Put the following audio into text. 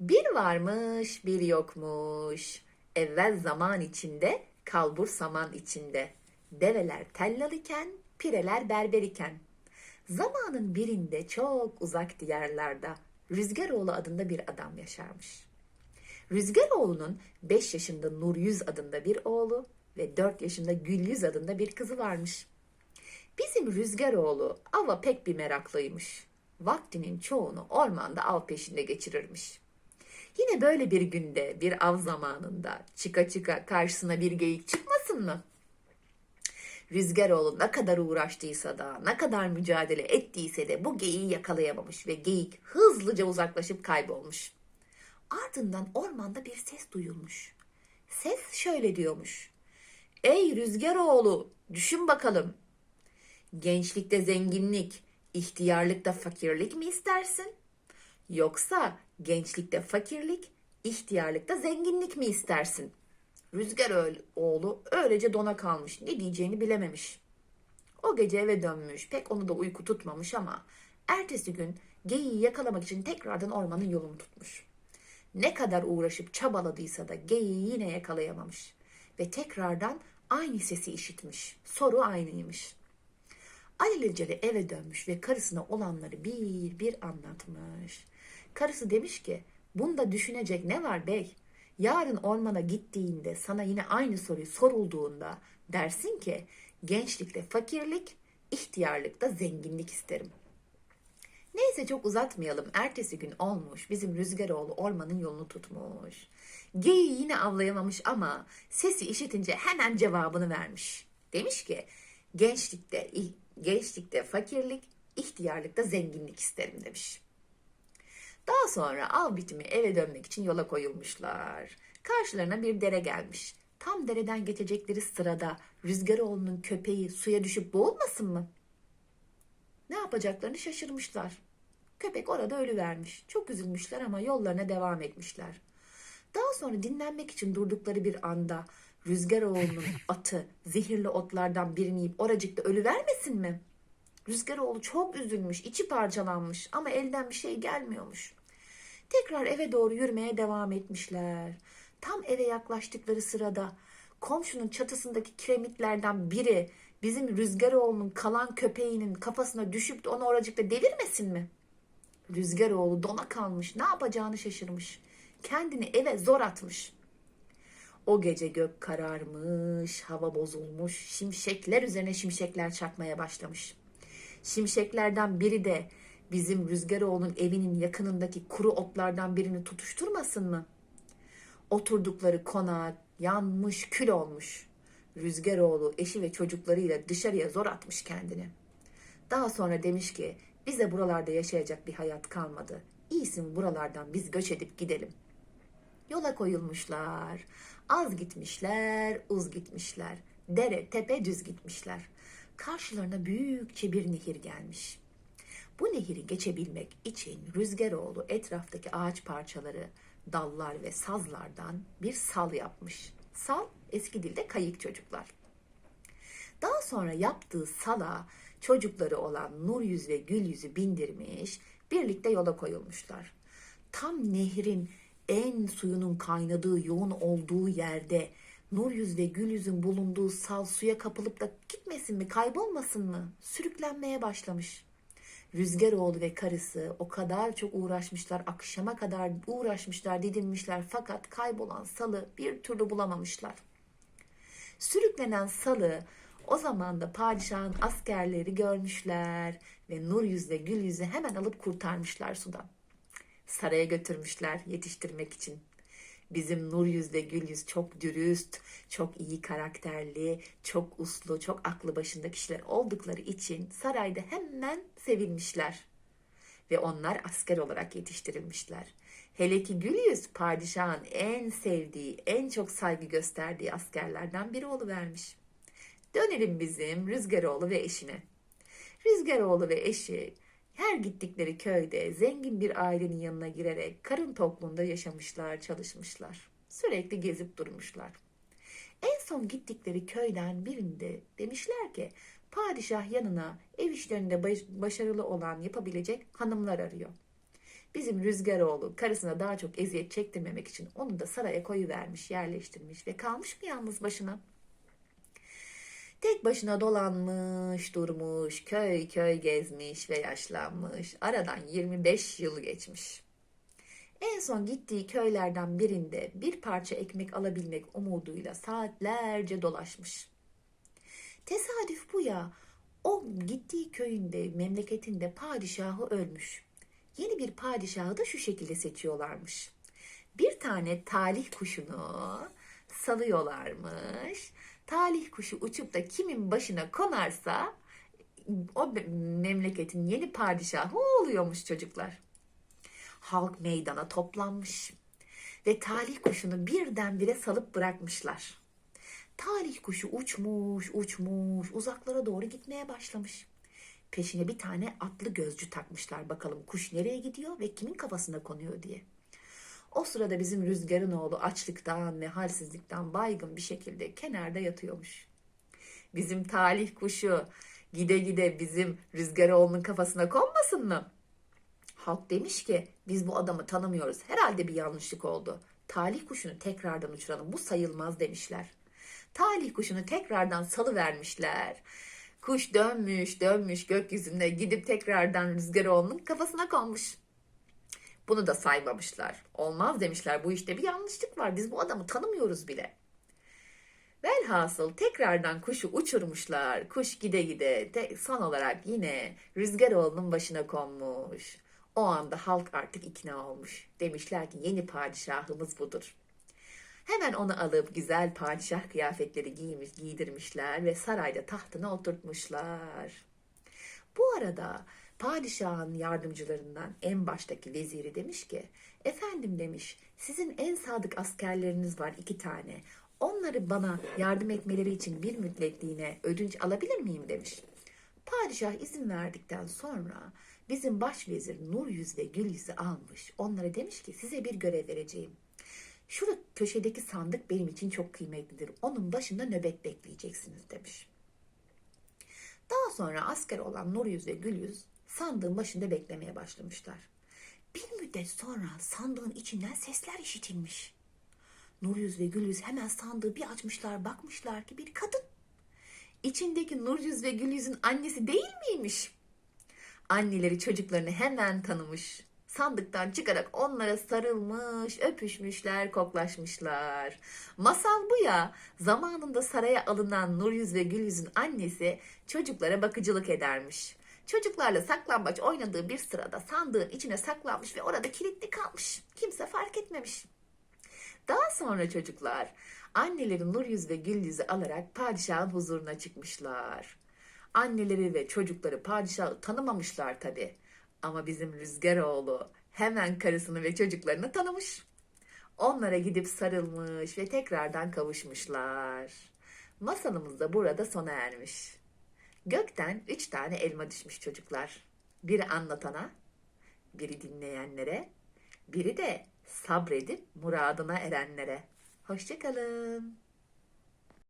Bir varmış, bir yokmuş. Evvel zaman içinde, kalbur saman içinde. Develer tellal iken, pireler berber iken. Zamanın birinde çok uzak diyarlarda Rüzgaroğlu adında bir adam yaşarmış. Rüzgaroğlu'nun 5 yaşında Nur Yüz adında bir oğlu ve 4 yaşında Gül Yüz adında bir kızı varmış. Bizim Rüzgaroğlu ava pek bir meraklıymış. Vaktinin çoğunu ormanda av peşinde geçirirmiş. Yine böyle bir günde, bir av zamanında çıka çıka karşısına bir geyik çıkmasın mı? Rüzgaroğlu ne kadar uğraştıysa da, ne kadar mücadele ettiyse de bu geyiği yakalayamamış ve geyik hızlıca uzaklaşıp kaybolmuş. Ardından ormanda bir ses duyulmuş. Ses şöyle diyormuş. Ey Rüzgaroğlu, düşün bakalım. Gençlikte zenginlik, ihtiyarlıkta fakirlik mi istersin? Yoksa gençlikte fakirlik, ihtiyarlıkta zenginlik mi istersin? Rüzgar oğlu öylece dona kalmış. Ne diyeceğini bilememiş. O gece eve dönmüş. Pek onu da uyku tutmamış ama ertesi gün geyiği yakalamak için tekrardan ormanın yolunu tutmuş. Ne kadar uğraşıp çabaladıysa da geyiği yine yakalayamamış. Ve tekrardan aynı sesi işitmiş. Soru aynıymış. Alelacele eve dönmüş ve karısına olanları bir bir anlatmış. Karısı demiş ki, bunda düşünecek ne var bey? Yarın ormana gittiğinde sana yine aynı soruyu sorulduğunda dersin ki gençlikte fakirlik, ihtiyarlıkta zenginlik isterim. Neyse çok uzatmayalım. Ertesi gün olmuş. Bizim Rüzgaroğlu ormanın yolunu tutmuş. Geyiği yine avlayamamış ama sesi işitince hemen cevabını vermiş. Demiş ki gençlikte gençlikte fakirlik, ihtiyarlıkta zenginlik isterim demiş. Daha sonra av bitimi eve dönmek için yola koyulmuşlar. Karşılarına bir dere gelmiş. Tam dereden geçecekleri sırada Rüzgaroğlu'nun köpeği suya düşüp boğulmasın mı? Ne yapacaklarını şaşırmışlar. Köpek orada ölüvermiş. Çok üzülmüşler ama yollarına devam etmişler. Daha sonra dinlenmek için durdukları bir anda Rüzgaroğlu'nun atı zehirli otlardan birini yiyip oracıkta ölüvermesin mi? Rüzgaroğlu çok üzülmüş, içi parçalanmış ama elden bir şey gelmiyormuş. Tekrar eve doğru yürümeye devam etmişler. Tam eve yaklaştıkları sırada komşunun çatısındaki kiremitlerden biri bizim Rüzgaroğlu'nun kalan köpeğinin kafasına düşüp de onu oracıkta devirmesin mi? Rüzgaroğlu dona kalmış, ne yapacağını şaşırmış. Kendini eve zor atmış. O gece gök kararmış, hava bozulmuş, şimşekler üzerine şimşekler çakmaya başlamış. Şimşeklerden biri de bizim Rüzgaroğlu'nun evinin yakınındaki kuru otlardan birini tutuşturmasın mı? Oturdukları konağa yanmış kül olmuş. Rüzgaroğlu eşi ve çocuklarıyla dışarıya zor atmış kendini. Daha sonra demiş ki bize buralarda yaşayacak bir hayat kalmadı. İyisin buralardan biz göç edip gidelim. Yola koyulmuşlar. Az gitmişler, uz gitmişler. Dere, tepe düz gitmişler. Karşılarına büyükçe bir nehir gelmiş. Bu nehri geçebilmek için Rüzgaroğlu etraftaki ağaç parçaları, dallar ve sazlardan bir sal yapmış. Sal eski dilde kayık çocuklar. Daha sonra yaptığı sala çocukları olan Nur Yüz ve Gül Yüz'ü bindirmiş, birlikte yola koyulmuşlar. Tam nehrin en suyunun kaynadığı, yoğun olduğu yerde Nur Yüz ve Gül Yüz'ün bulunduğu sal suya kapılıp da gitmesin mi, kaybolmasın mı? Sürüklenmeye başlamış. Rüzgaroğlu ve karısı o kadar çok uğraşmışlar, akşama kadar uğraşmışlar, didinmişler fakat kaybolan salı bir türlü bulamamışlar. Sürüklenen salı o zaman da padişahın askerleri görmüşler ve Nur Yüz'le Gül Yüz'ü hemen alıp kurtarmışlar sudan. Saraya götürmüşler yetiştirmek için. Bizim Nur Yüz'le Gül Yüz çok dürüst, çok iyi karakterli, çok uslu, çok aklı başında kişiler oldukları için sarayda hemen sevilmişler. Ve onlar asker olarak yetiştirilmişler. Hele ki Gül Yüz padişahın en sevdiği, en çok saygı gösterdiği askerlerden biri oluvermiş. Dönelim bizim Rüzgaroğlu ve eşine. Rüzgaroğlu ve eşi her gittikleri köyde zengin bir ailenin yanına girerek karın tokluğunda yaşamışlar, çalışmışlar. Sürekli gezip durmuşlar. En son gittikleri köyden birinde demişler ki padişah yanına ev işlerinde baş- başarılı olan yapabilecek hanımlar arıyor. Bizim Rüzgaroğlu karısına daha çok eziyet çektirmemek için onu da saraya koyuvermiş, yerleştirmiş ve kalmış mı yalnız başına? Tek başına dolanmış, durmuş, köy köy gezmiş ve yaşlanmış. Aradan 25 yıl geçmiş. En son gittiği köylerden birinde bir parça ekmek alabilmek umuduyla saatlerce dolaşmış. Tesadüf bu ya. O gittiği köyünde, memleketinde padişahı ölmüş. Yeni bir padişahı da şu şekilde seçiyorlarmış. Bir tane talih kuşunu salıyorlarmış. Talih kuşu uçup da kimin başına konarsa o memleketin yeni padişahı oluyormuş çocuklar. Halk meydana toplanmış ve talih kuşunu birdenbire salıp bırakmışlar. Talih kuşu uçmuş, uçmuş, uzaklara doğru gitmeye başlamış. Peşine bir tane atlı gözcü takmışlar bakalım kuş nereye gidiyor ve kimin kafasına konuyor diye. O sırada bizim Rüzgar'ın oğlu açlıktan ve halsizlikten baygın bir şekilde kenarda yatıyormuş. Bizim talih kuşu gide gide bizim Rüzgaroğlu'nun kafasına konmasın mı? Halk demiş ki biz bu adamı tanımıyoruz. Herhalde bir yanlışlık oldu. Talih kuşunu tekrardan uçuralım. Bu sayılmaz demişler. Talih kuşunu tekrardan salı vermişler. Kuş dönmüş dönmüş gökyüzünde gidip tekrardan Rüzgaroğlu'nun kafasına konmuş. Bunu da saymamışlar. Olmaz demişler bu işte bir yanlışlık var. Biz bu adamı tanımıyoruz bile. Velhasıl tekrardan kuşu uçurmuşlar. Kuş gide gide te- son olarak yine Rüzgaroğlu'nun başına konmuş. O anda halk artık ikna olmuş. Demişler ki yeni padişahımız budur. Hemen onu alıp güzel padişah kıyafetleri giymiş, giydirmişler ve sarayda tahtına oturtmuşlar. Bu arada padişahın yardımcılarından en baştaki veziri demiş ki, efendim demiş, sizin en sadık askerleriniz var iki tane. Onları bana yardım etmeleri için bir müddetliğine ödünç alabilir miyim demiş. Padişah izin verdikten sonra bizim başvezir Nur Yüz ve Gül Yüz'ü almış. Onlara demiş ki size bir görev vereceğim. Şurada köşedeki sandık benim için çok kıymetlidir. Onun başında nöbet bekleyeceksiniz demiş. Daha sonra asker olan Nur Yüz ve Gül Yüz sandığın başında beklemeye başlamışlar. Bir müddet sonra sandığın içinden sesler işitilmiş. Nur Yüz ve Gül Yüz hemen sandığı bir açmışlar bakmışlar ki bir kadın. İçindeki Nur Yüz ve Gül Yüz'ün annesi değil miymiş? Anneleri çocuklarını hemen tanımış. Sandıktan çıkarak onlara sarılmış, öpüşmüşler, koklaşmışlar. Masal bu ya. Zamanında saraya alınan Nur Yüz ve Gül Yüz'ün annesi çocuklara bakıcılık edermiş. Çocuklarla saklambaç oynadığı bir sırada sandığın içine saklanmış ve orada kilitli kalmış. Kimse fark etmemiş. Daha sonra çocuklar anneleri Nur Yüz ve Gül Yüz'ü alarak padişahın huzuruna çıkmışlar. Anneleri ve çocukları padişahı tanımamışlar tabi. Ama bizim Rüzgaroğlu hemen karısını ve çocuklarını tanımış. Onlara gidip sarılmış ve tekrardan kavuşmuşlar. Masalımız da burada sona ermiş. Gökten üç tane elma düşmüş çocuklar. Biri anlatana, biri dinleyenlere, biri de sabredip muradına erenlere. Hoşçakalın.